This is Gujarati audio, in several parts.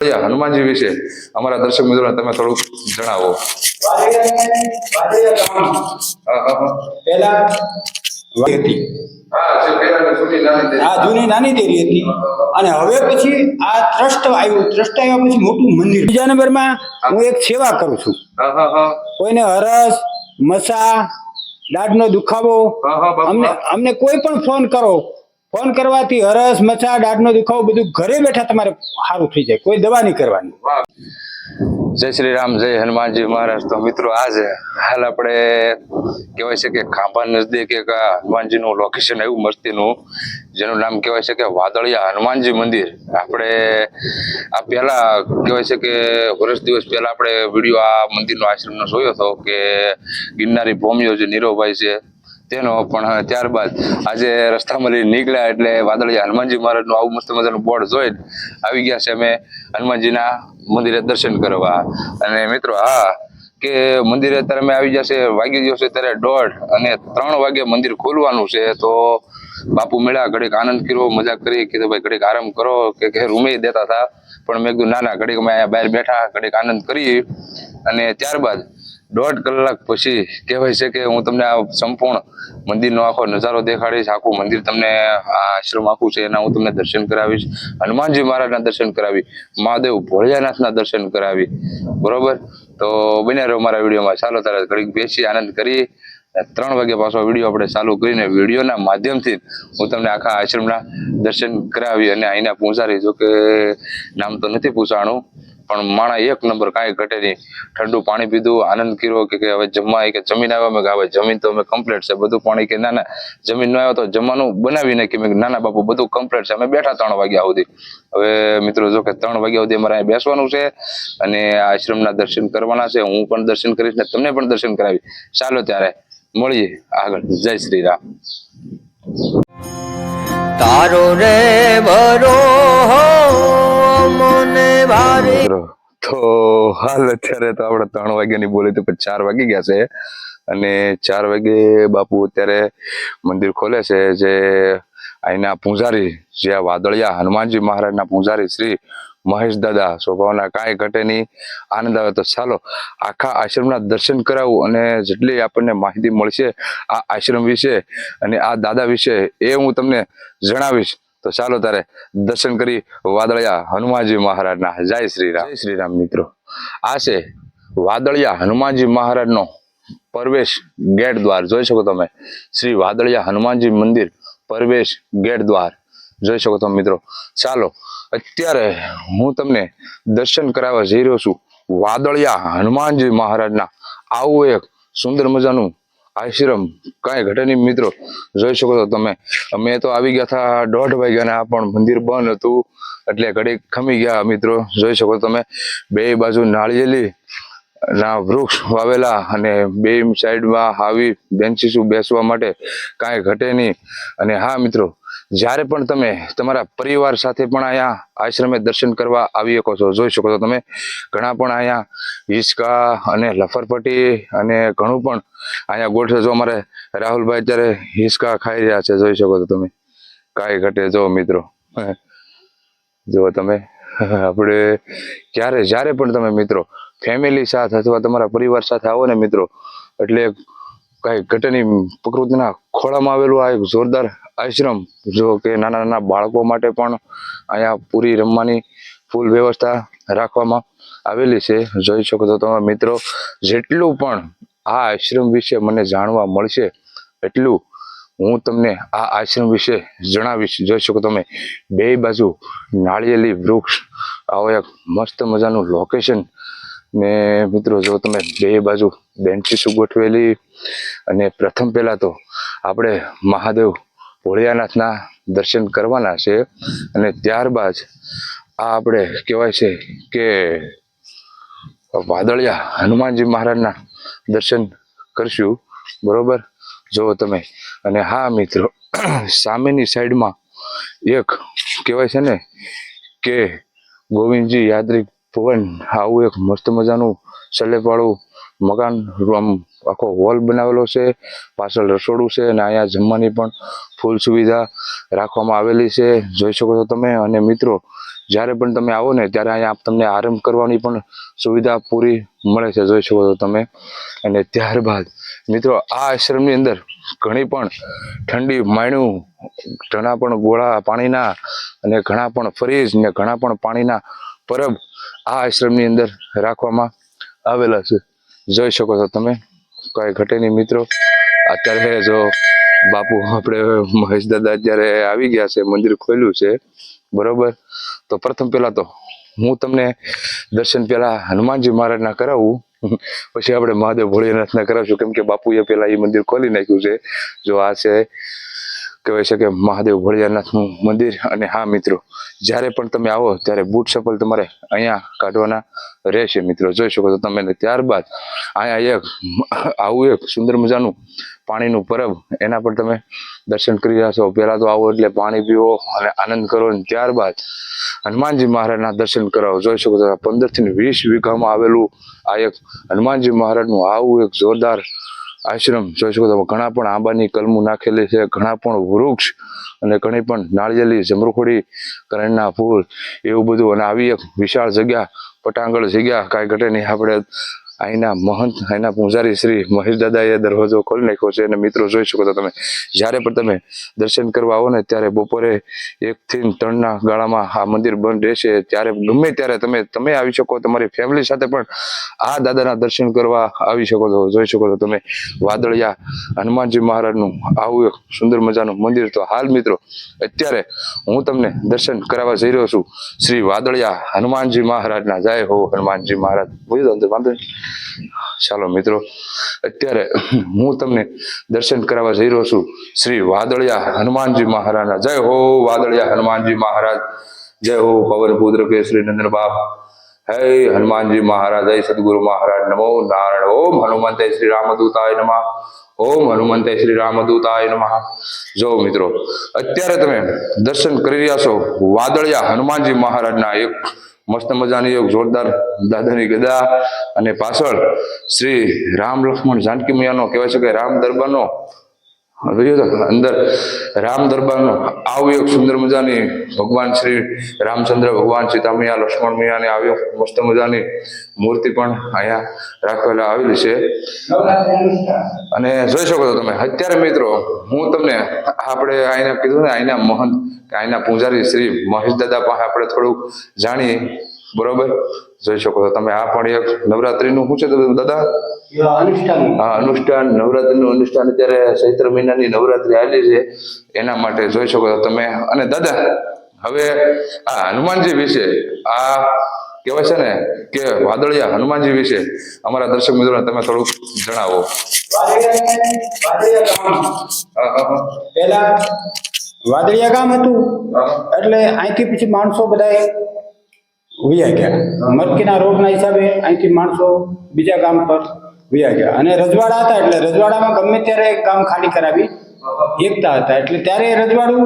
હનુમાનજી વિશે અમારા દર્શક મિત્રોને તમે થોડુંક જણાવો. પહેલા હતી. આ જૂની નાની દેરી હતી અને હવે પછી આ ટ્રસ્ટ આવ્યું ટ્રસ્ટ આવ્યા પછી મોટું મંદિર બીજા નંબરમાં હું એક સેવા કરું છું. કોઈને હરસ મસા દાઢનો દુખાવો અમને કોઈ પણ ફોન કરો ફોન કરવાથી હરસ મચા દાઢનો દુખાવો બધું ઘરે બેઠા તમારે સારું થઈ જાય. કોઈ દવા નહીં કરવાની. જય શ્રી રામ, જય હનુમાનજી મહારાજ. તો મિત્રો, આજે હાલ આપણે કહેવાય છે કે ખાંભા નજદીક એક હનુમાનજી હનુમાનજીનું લોકેશન આવ્યું, મસ્તીનું, જેનું નામ કહેવાય છે કે વાદળિયા હનુમાનજી મંદિર. આપણે આ પહેલા કહેવાય છે કે વર્ષ દિવસ પહેલા આપણે વીડિયો આ મંદિરનો આશ્રમનો જોયો હતો કે ગિરનારી ભૂમિઓ જે નીરવભાઈ છે તેનો પણ ત્યારબાદ આજે રસ્તા લઈને નીકળ્યા એટલે વાદળિયા હનુમાનજી મહારાજનું આવું મસ્ત મજાનું બોર્ડ જોઈ આવી ગયા છે અમે હનુમાનજીના મંદિરે દર્શન કરવા. અને મિત્રો, હા, કે મંદિરે અત્યારે અમે આવી જશે, વાગી ગયો છે ત્યારે દોઢ અને ત્રણ વાગે મંદિર ખોલવાનું છે, તો બાપુ મળ્યા, ઘડીક આનંદ કર્યો, મજા કરી, કીધું, ભાઈ, ઘડીક આરામ કરો, કે કે રૂમે દેતા હતા. પણ મેં કીધું, ના ના, ઘડીક અમે અહીંયા બહાર બેઠા, ઘડીક આનંદ કરી. અને ત્યારબાદ દોઢ કલાક પછી કહેવાય છે કે હું તમને આ સંપૂર્ણ મંદિરનો આખો નજારો દેખાડીશ, આખું મંદિર તમને આશ્રમ આખું છે એના હું તમને દર્શન કરાવીશ. હનુમાનજી મહારાજના દર્શન કરાવી, મહાદેવ ભોળિયાનાથના દર્શન કરાવી, બરોબર? તો બન્યા રહો મારા વિડીયોમાં. ચાલો તારે ઘડીક બેસી આનંદ કરી ત્રણ વાગે પાછો વીડિયો આપણે ચાલુ કરીને વિડીયોના માધ્યમથી હું તમને આખા આશ્રમના દર્શન કરાવી અને અહીંના પૂજારી જો કે નામ તો નથી પૂછાણું. પણ માણા એક નંબર કાંઈ ઘટે નહીં. ઠંડુ પાણી પીધું, આનંદ કર્યો કે કે હવે જમવા કે જમીન આવ્યા. મેં કે હવે જમીન તો અમે કમ્પ્લીટ છે. બધું પાણી કે ના જમીન ન આવ્યો તો જમવાનું બનાવી નાખી મેં નાના બાપુ, બધું કમ્પ્લીટ છે. અમે બેઠા ત્રણ વાગ્યા સુધી. હવે મિત્રો, જો કે ત્રણ વાગ્યા સુધી અમારે અહીંયા બેસવાનું છે અને આશ્રમના દર્શન કરવાના છે. હું પણ દર્શન કરીશ ને તમને પણ દર્શન કરાવી ચાલો ત્યારે, મળીએ આગળ. જય શ્રી રામ. તારો રે ભરો મને ભારે તો હાલ અત્યારે તો આપણે ત્રણ વાગ્યાની બોલી તો પણ ચાર વાગી ગયા છે. અને ચાર વાગે બાપુ અત્યારે મંદિર ખોલે છે, જે અહીંના પૂજારી જે આ વાદળિયા હનુમાનજી મહારાજના પૂજારી શ્રી મહેશ દાદા સ્વભાવના કાંઈ ઘટે નહીં. આનંદ આવે તો ચાલો આખા આશ્રમના દર્શન કરાવું અને જેટલી આપણને માહિતી મળશે આ આશ્રમ વિશે અને આ દાદા વિશે એ હું તમને જણાવીશ. તો ચાલો તારે દર્શન કરી વાદળિયા હનુમાનજી મહારાજના. જય શ્રી રામ જય શ્રી રામ મિત્રો. આ છે વાદળિયા હનુમાનજી મહારાજનો પ્રવેશ ગેટ દ્વાર. જોઈ શકો તમે. શ્રી વાદળિયા હનુમાનજી મંદિર. પ્રવેશ ગેટ દ્વાર. જોઈ શકો તમે મિત્રો. ચાલો, અત્યારે હું તમને દર્શન કરાવવા જઈ રહ્યો છું. વાદળિયા હનુમાનજી મહારાજના. આવું એક સુંદર મજાનું આશ્રમ કાંઈ ઘટે મિત્રો. જોઈ શકો છો તમે. અમે તો આવી ગયા હતા દોઢ વાગ્યાના પણ મંદિર બંધ હતું. એટલે ઘડીક ખમી ગયા મિત્રો. જોઈ શકો તમે. બે બાજુ નાળિયેલી ના, વૃક્ષ વાવેલા અને બે સાઈડમાં આવી બેન્ચીસો બેસવા માટે કાંઈ ઘટે નહીં. અને હા, મિત્રો, જ્યારે પણ તમે તમારા પરિવાર સાથે પણ અહીંયા આશ્રમે દર્શન કરવા આવી શકો છો, જોઈ શકો છો તમે. ઘણા પણ અહીંયા હિંચકા અને લફરપટ્ટી અને ઘણું પણ અહીંયા ગોઠવે જો અમારે રાહુલભાઈ અત્યારે હિંચકા ખાઈ રહ્યા છે, જોઈ શકો છો તમે. કાંઈ ઘટે જો, મિત્રો. જુઓ તમે. આપણે ક્યારે, જ્યારે પણ તમે મિત્રો ફેમિલી સાથે અથવા તમારા પરિવાર સાથે આવો ને મિત્રો, એટલે કઈ ઘટની પ્રકૃતિના ખોળામાં આવેલું આ એક જોરદાર આશ્રમ, જો કે નાના નાના બાળકો માટે પણ અહીંયા પૂરી રમવાની ફૂલ વ્યવસ્થા રાખવામાં આવેલી છે. જોઈ શકો તો તમે મિત્રો, જેટલું પણ આ આશ્રમ વિશે મને જાણવા મળશે, એટલું હું તમને આ આશ્રમ વિશે જણાવીશ. જોઈ શકો તમે, બે બાજુ નાળિયેલી વૃક્ષ, આવો એક મસ્ત મજાનું લોકેશન ને મિત્રો, જો તમે બે બાજુ બેન્ચીસ ગોઠવેલી અને પ્રથમ પહેલાં તો આપણે મહાદેવ ભોળિયાનાથના દર્શન કરવાના છે, અને ત્યારબાદ આ આપણે કહેવાય છે કે વાદળિયા હનુમાનજી મહારાજના દર્શન કરશું. બરોબર? જો તમે. અને હા, મિત્રો, સામેની સાઈડમાં એક કહેવાય છે ને કે ગોવિંદજી યાદ્રિક ભવન, આવું એક મસ્ત મજાનું સલેપાળું મકાન, આમ આખો હોલ બનાવેલો છે, પાછળ રસોડું છે અને અહીંયા જમવાની પણ ફૂલ સુવિધા રાખવામાં આવેલી છે. જોઈ શકો છો તમે. અને મિત્રો, જ્યારે પણ તમે આવો ને, ત્યારે અહીંયા તમને આરામ કરવાની પણ સુવિધા પૂરી મળે છે. જોઈ શકો છો તમે. અને ત્યારબાદ મિત્રો, આ આશ્રમની અંદર ઘણી પણ ઠંડી માણું ઘણા પણ ગોળા પાણીના અને ઘણા પણ ફ્રીજ ને ઘણા પણ પાણીના પરબ આ આશ્રમની અંદર રાખવામાં આવેલા છે. જોઈ શકો છો તમે, કઈ ઘટે નહીં મિત્રો. અત્યારે જો બાપુ આપણે મહેશ દાદા અત્યારે આવી ગયા છે, મંદિર ખોલ્યું છે, બરોબર? તો પ્રથમ પહેલા તો હું તમને દર્શન પહેલા હનુમાનજી મહારાજના કરાવું. પછી આપણે મહાદેવ ભોળીનાથના કરાવશું. કેમ કે બાપુએ પેલા એ મંદિર ખોલી નાખ્યું છે. જો આ છે કહેવાય છે કે મહાદેવ ભોળિયાનાથનું મંદિર અને હા મિત્રો, જ્યારે પણ તમે આવો ત્યારે બૂટ ચપ્પલ તમારે અહીંયા કાઢવાના રહેશે મિત્રો. જોઈ શકો છો તમે ત્યારબાદ અહીંયા એક આવું એક સુંદર મજાનું પાણીનું પરબ, એના પર તમે દર્શન કરી રહ્યા છો. પહેલા તો આવો એટલે પાણી પીવો અને આનંદ કરો અને ત્યારબાદ હનુમાનજી મહારાજના દર્શન કરાવો. જોઈ શકો છો પંદરથી વીસ વીઘામાં આવેલું આ એક હનુમાનજી મહારાજનું આવું એક જોરદાર આશ્રમ, જોઈ શકો તમે, ઘણા પણ આંબાની કલમું નાખેલી છે, ઘણા પણ વૃક્ષ અને ઘણી પણ નાળિયેલી જમરૂખોડી, કરણના ફૂલ, એવું બધું. અને આવી એક વિશાળ જગ્યા પટાંગળ જગ્યા કાંઈ ઘટે નહીં. આપણે અહીંના મહંત અહીંના પૂજારી શ્રી મહેશ દાદાએ દરવાજો ખોલી નાખ્યો છે અને મિત્રો જોઈ શકો છો તમે, જ્યારે પણ તમે દર્શન કરવા આવો ને ત્યારે બપોરે એકથી ત્રણના ગાળામાં આ મંદિર બંધ રહેશે. ત્યારે ગમે ત્યારે તમે તમે આવી શકો, તમારી ફેમિલી સાથે પણ આ દાદાના દર્શન કરવા આવી શકો છો. જોઈ શકો છો તમે, વાદળિયા હનુમાનજી મહારાજનું આવું એક સુંદર મજાનું મંદિર તો હાલ મિત્રો, અત્યારે હું તમને દર્શન કરાવવા જઈ રહ્યો છું. શ્રી વાદળિયા હનુમાનજી મહારાજના. જય હો હનુમાનજી મહારાજ. બોલ્યો અંદર વાંધો નહીં. ચાલો મિત્રો, અત્યારે હું તમને દર્શન કરાવવા જઈ રહ્યો છું શ્રી વાદળિયા હનુમાનજી મહારાજના. જય હો વાદળિયા હનુમાનજી મહારાજ. જય હો પવન પુત્ર કે શ્રી નંદન બાપ. હે હનુમાનજી મહારાજ, જય સદગુરુ મહારાજ નમો. નારાયણ ઓમ હનુમંતે શ્રી રામદૂતાય નમઃ. ઓમ હનુમંતે શ્રી રામદૂતાય નમઃ. જો મિત્રો, અત્યારે તમે દર્શન કરી રહ્યા છો વાદળિયા હનુમાનજી મહારાજના એક મસ્ત મજાની એક જોરદાર દાદાની ગદા અને પાછળ શ્રી રામ લક્ષ્મણ જાનકી મૈયાનો કહેવાય છે કે રામ દરબારનો અંદર રામ દરબારનો આવ્યો એક સુંદર મજાની ભગવાન શ્રી રામચંદ્ર ભગવાન સીતા મૈયા લક્ષ્મણ મૈયાની આવ્યો. મસ્ત મજાની મૂર્તિ પણ અહીંયા રાખેલા આવેલી છે. અને જોઈ શકો છો તમે, અત્યારે મિત્રો હું તમને આપણે અહીંના કીધું ને અહીંના મહંત અહીંના પૂજારી શ્રી મહેશ દાદા પાસે આપણે થોડુંક જાણીએ. બરોબર? જોઈ શકો છો તમે. આ પણ એક નવરાત્રીનું શું છે દાદા? અનુષ્ઠાન આ અનુષ્ઠાન. નવરાત્રીનું અનુષ્ઠાન અત્યારે ચૈત્ર મહિનાની નવરાત્રી આવેલી છે. એના માટે જોઈ શકો છો તમે. અને દાદા હવે આ હનુમાનજી વિશે આ કહેવાય છે ને કે વાદળિયા હનુમાનજી વિશે અમારા દર્શક મિત્રોને તમે થોડુંક જણાવો. હા, હા, હા. પહેલા વાદળિયા ગામ હતું. એટલે અહીંથી પછી માણસો બધા વયા ગયા. મરકીના રોગના હિસાબે અહીંથી માણસો બીજા ગામ પર વયા ગયા. અને રજવાડા હતા એટલે રજવાડામાં ગમે ત્યારે એક ગામ ખાલી કરાવી એકતા હતા. એટલે ત્યારે રજવાડું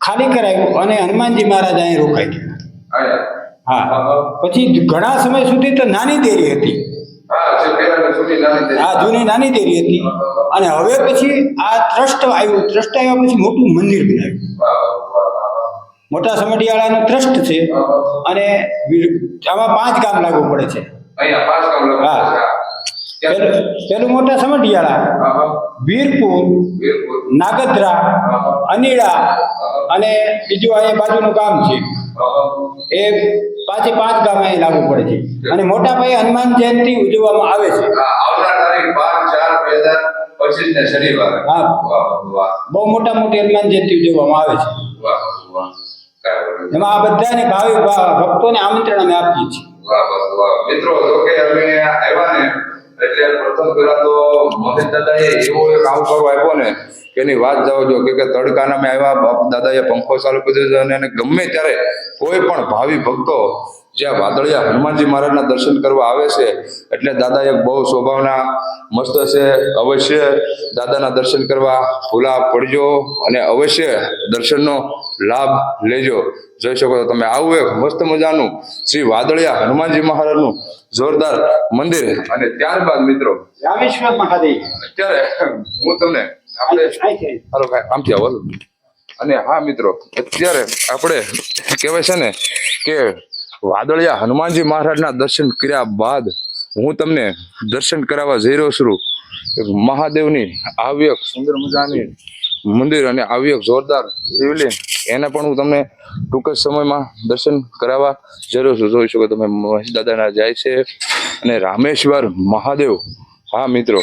ખાલી કરાવ્યું અને હનુમાનજી મહારાજ અહીં રોકાઈ ગયા. હા. પછી ઘણા સમય સુધી તો નાની દેરી હતી. હા, જૂની નાની દેરી. હતી. અને હવે પછી આ ટ્રસ્ટ આવ્યું. ટ્રસ્ટ આવ્યા પછી મોટું મંદિર બનાવ્યું. મોટા સમઢિયાળાનો ટ્રસ્ટ છે અને આમાં પાંચ ગામ લાગુ પડે છે. હા. પેલું મોટા સમઢિયાળા. વીરપુર નાગદ્રા અનીળા અનીડા અને બીજું અહીંયા બાજુનું ગામ છે. એ પાંચે પાંચ ગામ અહીં લાગુ પડે છે. અને મોટા પાયે હનુમાન જયંતિ ઉજવવામાં આવે છે. હા, બહુ મોટા મોટી હનુમાન જયંતિ ઉજવવામાં આવે છે. એમાં આ બધાને ભાવિ ભક્તોને આમંત્રણ અમે આપીએ છીએ. મિત્રો કે અમે આવ્યા ને, એટલે પ્રથમ પહેલા તો મોહિત દાદાએ એવો એક આવકારો આપ્યો ને, કે એની વાત જાઓ જો, કે તડકાના મેં આવ્યા દાદાએ પંખો ચાલુ કર્યો દીધો અને ગમે ત્યારે કોઈ પણ ભાવિ ભક્તો જ્યાં વાદળિયા હનુમાનજી મહારાજના દર્શન કરવા આવે છે એટલે દાદા એક બહુ સ્વભાવના મસ્ત છે. અવશ્ય દાદાના દર્શન કરવા ભૂલા પડજો અને અવશ્ય દર્શનનો લાભ લેજો. જોઈ શકો છો તમે આવું એક મસ્ત મજાનું શ્રી વાદળિયા હનુમાનજી મહારાજનું જોરદાર મંદિર. અને ત્યારબાદ મિત્રો અત્યારે હું તમને આપણે હાલો ભાઈ આમથી આવો. અને હા મિત્રો અત્યારે આપણે કહેવાય છે ને કે વાદળિયા હનુમાનજી મહારાજના દર્શન કર્યા બાદ હું તમને દર્શન કરાવવા જઈ રહ્યો છું. મહાદેવની આવ્યક સુંદર મજાની મંદિર અને આવ્યક જોરદાર શિવલિંગ, એને પણ હું તમને ટૂંક જ સમયમાં દર્શન કરાવવા જઈ રહ્યો છું. જોઈ શકો તમે મહેશ દાદાના જાય છે અને રામેશ્વર મહાદેવ હા, મિત્રો.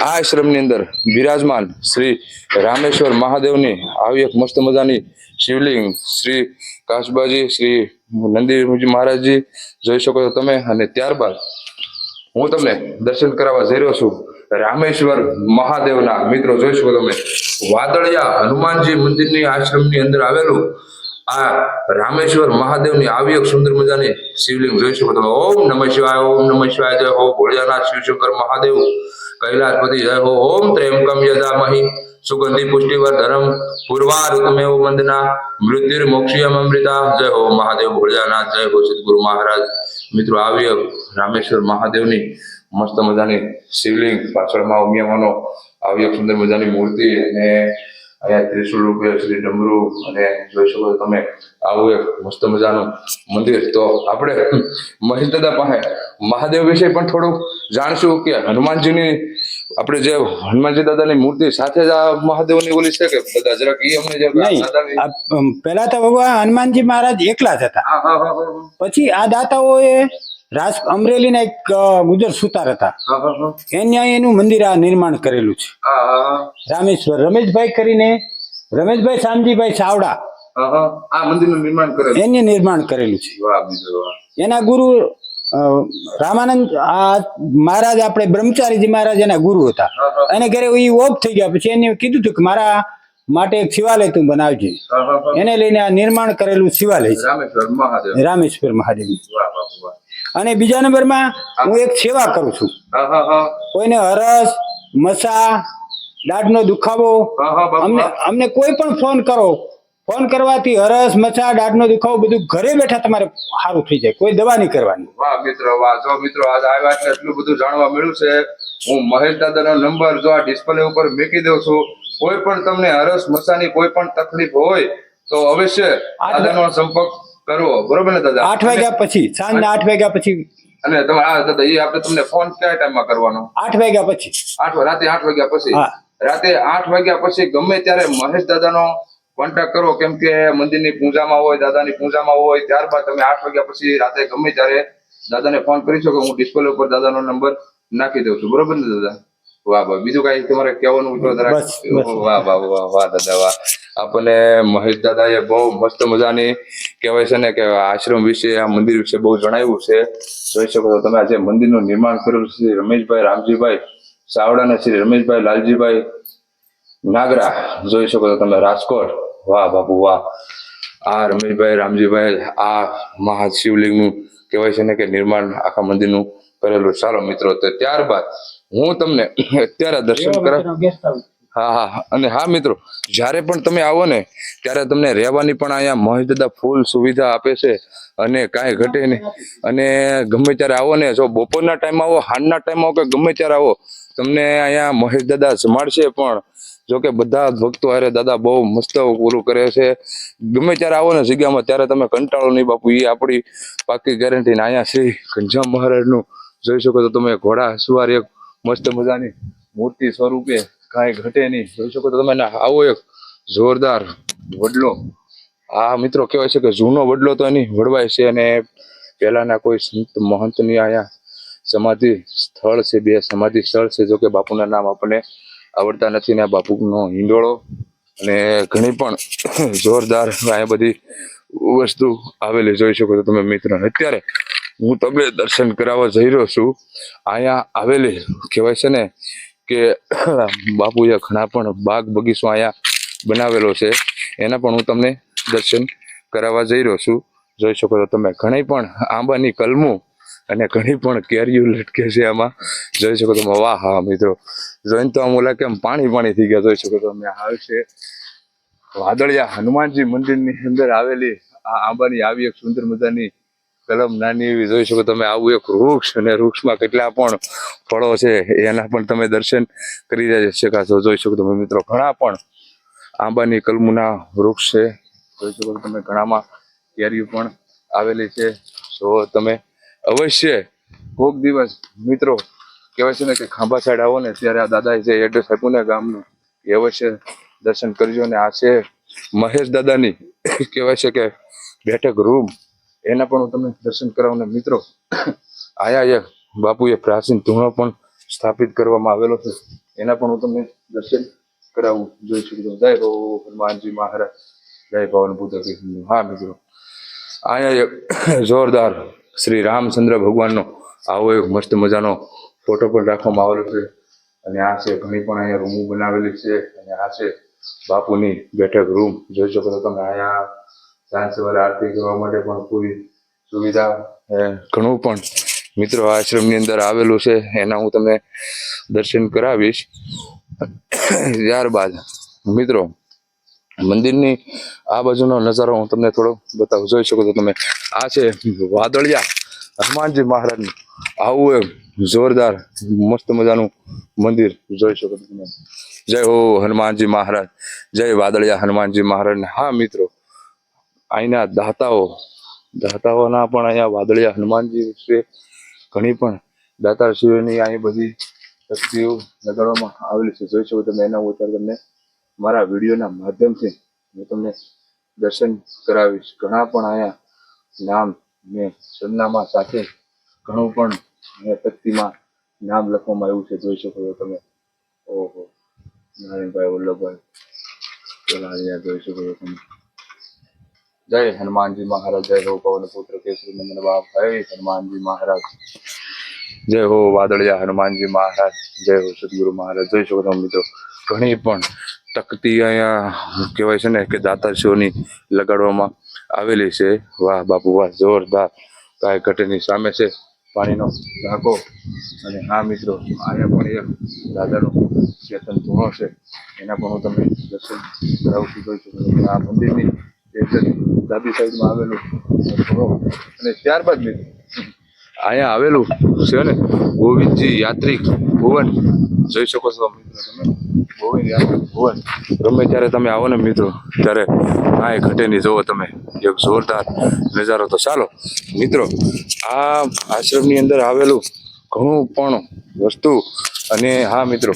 આ આશ્રમની અંદર બિરાજમાન શ્રી રામેશ્વર મહાદેવની આવી એક મસ્ત મજાની શિવલિંગ શ્રી કાશબાજી, શ્રી નંદીજી મહારાજજી જોઈ શકો છો તમે. અને ત્યારબાદ હું તમને દર્શન કરાવવા જઈ રહ્યો છું રામેશ્વર મહાદેવના. મિત્રો, જોઈ શકો તમે. વાદળિયા હનુમાનજી મંદિરની આશ્રમની અંદર આવેલું આ રામેશ્વર મહાદેવની આવી એક સુંદર મજાની શિવલિંગ જોઈ શકો તમે. ઓમ નમઃ શિવાય, ઓમ નમઃ શિવાય, જય હો ભોળિયાનાથ શિવશંકર મહાદેવ, કૈલાસપતિ, જય હો, ઓમ ત્રેમકમ યજામહી સુગંધિ પુષ્ટિવર ધરમ પૂર્વારુતમેવ વંદના મૃત્યુર મોક્ષિયમ અમૃતા જય હો મહાદેવ ભોળિયાનાથ જય હો સદગુરુ મહારાજ મિત્રો આવી રામેશ્વર મહાદેવની મસ્ત મજાની શિવલિંગ પાછળમાં ઉમિયાવાનો આવી સુંદર મજાની મૂર્તિ અને અહીંયા ત્રિશુલ રૂપિયા શ્રી ડમરુ અને જોઈ શકો તમે આવું એક મસ્ત મજાનું મંદિર તો આપણે મહેશ દાદા પાસે મહાદેવ વિશે પણ થોડુંક જાણશું કે હનુમાનજીની આપણે જે હનુમાનજી દાદાની મૂર્તિ સાથે જ આ મહાદેવની ઓલી છે કે દાદા જરાક એ અમને અમ, પહેલા તો ભગવાન હનુમાનજી મહારાજ એકલા જ હતા. પછી આ દાતાઓએ રાજ અમરેલીના એક ગુજર સુતાર હતા. એને એનું મંદિર આ નિર્માણ કરેલું છે. રામેશ્વર. રમેશભાઈ કરીને રમેશભાઈ શામજીભાઈ ચાવડા આ મંદિરનું નિર્માણ એને નિર્માણ કરેલું છે. એના ગુરુ રામાનંદ આ મહારાજ આપણે બ્રહ્મચારીજી મહારાજ એના ગુરુ હતા. એને ઘરે એ ઓફ થઈ ગયા. પછી એને કીધું હતું કે મારા માટે એક શિવાલય તું બનાવજે. એને લઈને આ નિર્માણ કરેલું શિવાલય છે. રામેશ્વર મહાદેવ. અને બીજા નંબરમાં હું એક સેવા કરું છું. હા હા હા. કોઈને હરસ મસા દાઢનો દુખાવો અમને અમને કોઈ પણ ફોન કરો. ફોન કરવાથી હરસ મચા દાઢનો દુખાવો બધું ઘરે બેઠા તમારે સારું થઈ જાય. કોઈ દવા નહીં કરવાની. વાહ મિત્રો વાહ. જો મિત્રો આજ આવ્યા એટલે એટલું બધું જાણવા મળ્યું છે. હું મહેશ દાદાનો નંબર જો આ ડિસ્પ્લે ઉપર મૂકી દઉં છું. કોઈ પણ તમને હરસ મસાની કોઈ પણ તકલીફ હોય તો અવશ્ય દાદાનો સંપર્ક કરવો બરોબર ને દાદા? આઠ વાગ્યા પછી સાંજના આઠ વાગ્યા પછી. અને તમે આ દાદા એ આપણે તમને ફોન કયા ટાઈમમાં કરવાનો? આઠ વાગ્યા પછી. આઠ રાતે આઠ વાગ્યા પછી? રાતે આઠ વાગ્યા પછી ગમે ત્યારે મહેશ દાદાનો કોન્ટેક્ટ કરો કેમ કે મંદિરની પૂજામાં હોય દાદાની પૂજામાં હોય ત્યારબાદ તમે આઠ વાગ્યા પછી રાતે ગમે ત્યારે દાદાને ફોન કરી શકો. હું ડિસ્પ્લે ઉપર દાદાનો નંબર નાખી દઉં છું. બરોબર ને દાદા? વાહ વાહ. બીજું કઈ તમારે કહેવાનું. વાહ વાહ વાહ વાહ દાદા વાહ. આપણને મહેશ દાદાએ બહુ મસ્ત મજાની કહેવાય છે ને કે આશ્રમ વિશે આ મંદિર વિશે બહુ જણાવ્યું છે. જોઈ શકો છો તમે આજે મંદિરનું નિર્માણ કરેલું છે શ્રી રમેશભાઈ રામજીભાઈ સાવડા અને શ્રી રમેશભાઈ લાલજીભાઈ નાગરા. જોઈ શકો છો તમે રાજકોટ વાહ બાપુ વાહ. આ રમેશભાઈ રામજીભાઈ આ મહાશિવલિંગનું કહેવાય છે ને કે નિર્માણ આખા મંદિરનું કરેલું. ચાલો મિત્રો તો ત્યારબાદ હું તમને અત્યારે દર્શન કરા હા હા અને હા, મિત્રો, જ્યારે પણ તમે આવો ને, ત્યારે તમને રહેવાની પણ અહીંયા મહેશ દાદા ફૂલ સુવિધા આપે છે અને કાંઈ ઘટે નહીં. અને ગમે ત્યારે આવો ને, જો બપોરના ટાઈમ આવો હાંડના ટાઈમ આવો કે ગમે ત્યારે આવો, તમને અહીંયા મહેશ દાદા જમાડશે પણ. જો કે બધા ભક્તો હારે દાદા બહુ મસ્ત પૂરું કરે છે. ગમે ત્યારે આવો ને જગ્યામાં, ત્યારે તમે કંટાળો નહીં બાપુ એ આપણી પાકી ગેરંટી ને અહીંયા શ્રી ઘનશ્યામ મહારાજનું. જોઈ શકો તો તમે ઘોડા, સવાર એક મસ્ત મજાની મૂર્તિ સ્વરૂપે કાંઈ ઘટે નહીં. જોઈ શકો તો તમે આવો એક જોરદાર વડલો. આ મિત્રો કહેવાય છે કે જૂનો વડલો તો એની વડવાય છે અને પહેલાના કોઈ સંત મહંતની અહીંયા સમાધિ સ્થળ છે, બે સમાધિ સ્થળ છે જો કે બાપુના નામ આપણને આવડતા નથી ને બાપુનો હિંડોળો. અને ઘણી પણ જોરદાર અહીંયા બધી વસ્તુ આવેલી. જોઈ શકો છો તમે મિત્રો, અત્યારે હું તમને દર્શન કરાવવા જઈ રહ્યો છું. અહીંયા આવેલી, કહેવાય છે ને કે બાપુએ ઘણા પણ બાગ બગીચો અહીંયા બનાવેલો છે. એના પણ હું તમને દર્શન કરાવવા જઈ રહ્યો છું. જોઈ શકો છો તમે, ઘણી પણ આંબાની કલમો અને ઘણી પણ કેરીઓ લટકે છે આમાં. જોઈ શકો તમે, વાહ, હા, મિત્રો. જોઈને તો આમ ઓલા કેમ પાણી પાણી થઈ ગયા. જોઈ શકો તમે આવે છે વાદળિયા હનુમાનજી મંદિરની અંદર આવેલી આ આંબાની આવી એક સુંદર મજાની કલમ નાની એવી જોઈ શકો તમે, આવું એક વૃક્ષ અને વૃક્ષમાં કેટલા પણ ફળો છે, એના પણ તમે દર્શન કરી શકાશો, જોઈ શકો તમે મિત્રો, ઘણા પણ આંબાની કલમુના વૃક્ષ છે, જોઈ શકો તમે ઘણામાં કેરીઓ પણ આવેલી છે. જો તમે અવશ્ય કોક દિવસ, મિત્રો, કહેવાય છે ને કે ખાંભા સાઈડ આવો ને, ત્યારે આ દાદા જે એડ્રેસ આપ્યું ને ગામનું, એ અવશ્ય દર્શન કરજો. ને આ છે મહેશ દાદાની, કહેવાય છે કે બેઠક રૂમ એના પણ હું તમને દર્શન કરાવું મિત્રો. આયા એક બાપુએ પ્રાચીન ધૂણો પણ સ્થાપિત કરવામાં આવેલો છે. એના પણ હું તમને દર્શન કરાવું જોઈ શકું જય હો હનુમાનજી મહારાજ. જય પવન પુત્ર હા, મિત્રો. આયા એક જોરદાર શ્રી રામચંદ્ર ભગવાનનો આવો એક મસ્ત મજાનો ફોટો પણ રાખવામાં આવેલો છે. અને આ છે ઘણી પણ અહીંયા રૂમો બનાવેલી છે. અને આ છે બાપુની બેઠક રૂમ જોઈ શકો તો તમે અહીંયા સાંજ આરતી કરવા માટે પણ પૂરી સુવિધા ઘણું પણ. મિત્રો, આશ્રમની અંદર આવેલું છે, એના હું તમને દર્શન કરાવીશ. ત્યારબાદ, મિત્રો, મંદિરની આ બાજુનો નજારો હું તમને થોડો બતાવું. જોઈ શકો છો તમે. આ છે વાદળિયા હનુમાનજી મહારાજનું. આવું એમ જોરદાર, મસ્ત મજાનું મંદિર. જોઈ શકો છો તમે. જય હો હનુમાનજી મહારાજ. જય વાદળિયા હનુમાનજી મહારાજ હા, મિત્રો અહીંના દાતાઓ, દાતાઓના પણ અહીંયા વાદળિયા હનુમાનજી વિશે ઘણી પણ દાતા શિવની અહીં બધી શક્તિઓ લગાડવામાં આવેલી છે. જોઈ શકો તમે એના ઉતાર તમને મારા વિડીયોના માધ્યમથી હું તમને દર્શન કરાવીશ. ઘણા પણ અહીંયા નામ ને સરનામા સાથે ઘણું પણ અહીંયા તકતીમાં નામ લખવામાં આવ્યું છે. જોઈ શકો છો તમે. ઓહો. નારાયણભાઈ વલ્લભભાઈ. પેલા જોઈ શકો છો તમે. જય હનુમાનજી મહારાજ, જય હો પવન પુત્ર કેસરી નંદન બાપ જય હનુમાનજી મહારાજ. જય હો વાદળિયા હનુમાનજી મહારાજ, જય હો સદગુરુ મહારાજ. જોઈ શકો મિત્રો, ઘણી પણ તકતી અહીંયા કહેવાય છે ને કે દાતાશ્રીઓની લગાડવામાં આવેલી છે. વાહ બાપુ, વાહ, જોરદાર. કાય ઘટેની સામે છે. પાણીનો ઢાંકો અને હા મિત્રો, અહીંયા પણ એક દાદાનો ચેતન ધૂણો છે એના પણ હું તમને દર્શન કરાવું છું. જોઈ શકું આ મંદિરની એકદમ ડાબી સાઈડમાં આવેલું અને ત્યારબાદ મિત્રો અહીંયા આવેલું છે ને ગોવિંદજી યાત્રિક ભુવન. જોઈ શકો છો મિત્રો તમે? ગોવિંદ યાત્રિક ભુવન. ગમે ત્યારે તમે આવો ને મિત્રો, ત્યારે આ ઘટેની જોવો તમે. એક જોરદાર નજારો તો ચાલો. મિત્રો, આ આશ્રમની અંદર આવેલું ઘણું પણ વસ્તુ અને હા મિત્રો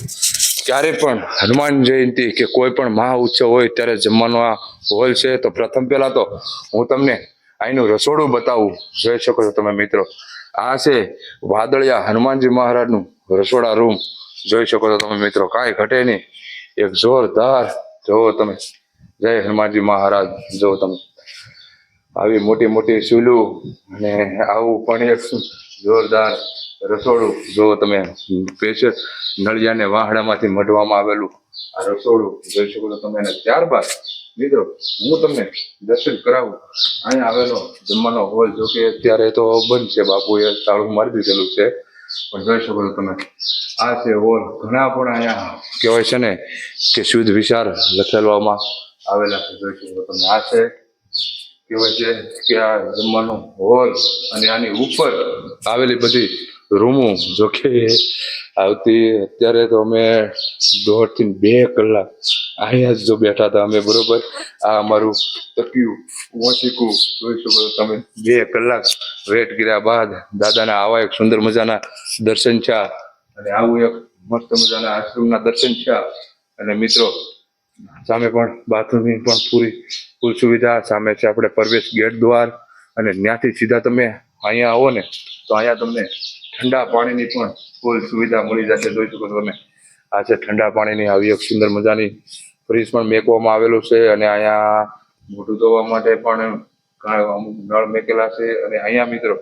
ક્યારે પણ હનુમાન જયંતિ કે કોઈ પણ મહા ઉત્સવ હોય ત્યારે જમવાનો આ હોલ છે. તો પ્રથમ પહેલા તો હું તમને અહીંનું રસોડું બતાવું. જોઈ શકો છો તમે મિત્રો. આ છે વાદળિયા હનુમાનજી મહારાજનું રસોડા રૂમ. જોઈ શકો છો તમે મિત્રો. કાંઈ ઘટે નહીં. એક જોરદાર જોવો તમે. જય હનુમાનજી મહારાજ. જુઓ તમે. આવી મોટી મોટી સુલું અને આવું પણ એક જોરદાર રસોડું જો તમે સ્પેશિયલ નળિયાને વાહડામાંથી મઢવામાં આવેલું આ રસોડું, જોઈ શકો તમે અને ત્યારબાદ, મિત્રો, હું તમને દર્શન કરાવું. અહીંયા આવેલો જમવાનો હોલ, જો કે અત્યારે તો બંધ છે, બાપુએ તાળું મારી દીધેલું છે. પણ જોઈ શકો તમે, આ છે હોલ. ઘણા પણ અહીંયા કહેવાય છે ને કે શુદ્ધ વિચાર લખેલવામાં આવેલા છે, જોઈ શકો તમે. આ છે, કહેવાય છે કે આ જમવાનો હોલ અને આની ઉપર આવેલી બધી રૂમો જોકે આવતી અત્યારે તો અમે દોઢથી બે કલાક અહીંયા જ જો બેઠા હતા અમે, બરોબર? આ અમારું તકિયું વાંચીકું જોઈ શકો તમે. બે કલાક વેટ કર્યા બાદ દાદાના આવા એક સુંદર મજાના દર્શન છે અને આવું એક મસ્ત મજાના આશ્રમના દર્શન છે અને મિત્રો, સામે પણ બાથરૂમની પણ પૂરી ફૂલ સુવિધા. સામે છે આપણે પ્રવેશ ગેટ દ્વાર. અને ત્યાંથી સીધા તમે અહીંયા આવો ને, તો અહીંયા તમને ઠંડા પાણીની પણ ફૂલ સુવિધા મળી જશે. જોઈ શકો છો તમે. આ છે ઠંડા પાણીની આવી એક સુંદર મજાની ફ્રીજ પણ મેકવામાં આવેલું છે અને અહીંયા મોઢું ધોવા માટે પણ અમુક નળ મેકેલા છે. અને અહીંયા મિત્રો